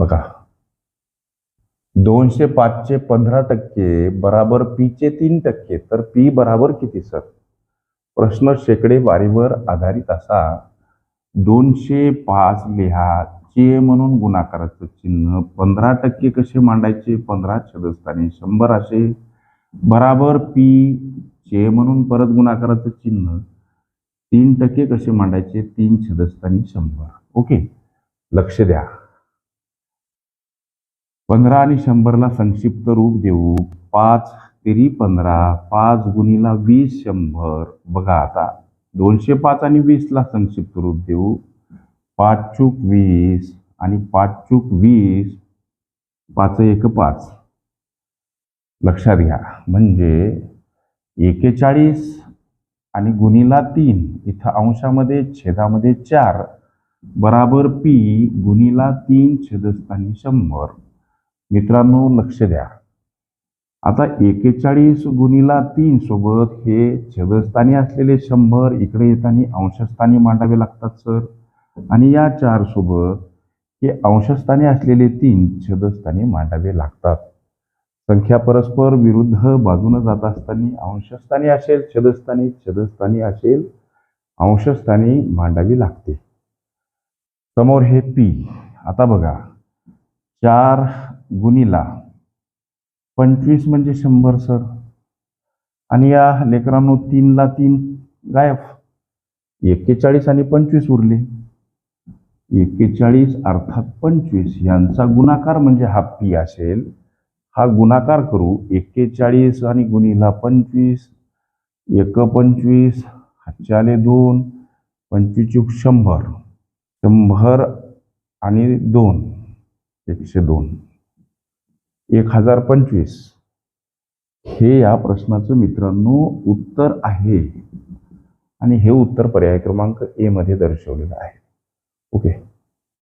बघा. दोनशे पाचचे पंधरा टक्के बराबर पीचे तीन टक्के. तर पी बराबर किती सर? प्रश्न शेकडेवारीवर आधारित असा दोनशे पाच लिहा चे म्हणून गुणाकाराचं चिन्ह पंधरा टक्के कसे मांडायचे? पंधरा छदस्थानी शंभर असे. बराबर पी चे म्हणून परत गुणाकाराचं चिन्ह तीन टक्के कसे मांडायचे? तीन छदस्थानी शंभर. ओके? लक्ष द्या. पंधरा आणि शंभरला संक्षिप्त रूप देऊ. पाच तेरी पंधरा पाच गुणीला वीस शंभर. बघा आता दोनशे पाच आणि वीसला संक्षिप्त रूप देऊ. पाच चूक वीस आणि पाच चूक वीस पाच एक पाच. लक्षात घ्या म्हणजे एकेचाळीस आणि गुणीला तीन इथं अंशामध्ये छेदामध्ये चार. बराबर पी गुणीला तीन छेदस्थानी शंभर. मित्रांनो लक्ष द्या. आता एकेचाळीस गुणीला तीन सोबत हे छेदस्थानी असलेले शंभर इकडे येताना अंशस्थानी मांडावे लागतात सर. आणि या चार सोबत हे अंशस्थानी असलेले तीन छेदस्थानी मांडावे लागतात. संख्या परस्पर विरुद्ध बाजूने जात असताना अंशस्थानी असेल छेदस्थानी छेदस्थानी असेल अंशस्थानी मांडावी लागते. समोर हे पी. आता बघा. चार गुणीला. पंचवीस म्हणजे शंभर सर. आणि या लेकरांनो तीनला तीन गायब. एक्केचाळीस आणि पंचवीस उरले. एक्केचाळीस अर्थात पंचवीस. यांचा गुणाकार म्हणजे हा पी असेल. हा गुणाकार करू. एक्केचाळीस आणि गुणीला पंचवीस. एक पंचवीस. हातचे दोन. पंचवीस शंभर. शंभर आणि दोन. एकशे दोन. एक हजार पंचवीस. हे या प्रश्नाचं मित्रांनो उत्तर आहे. आणि हे उत्तर पर्याय क्रमांक ए मध्ये दर्शवलेलं आहे. ओके.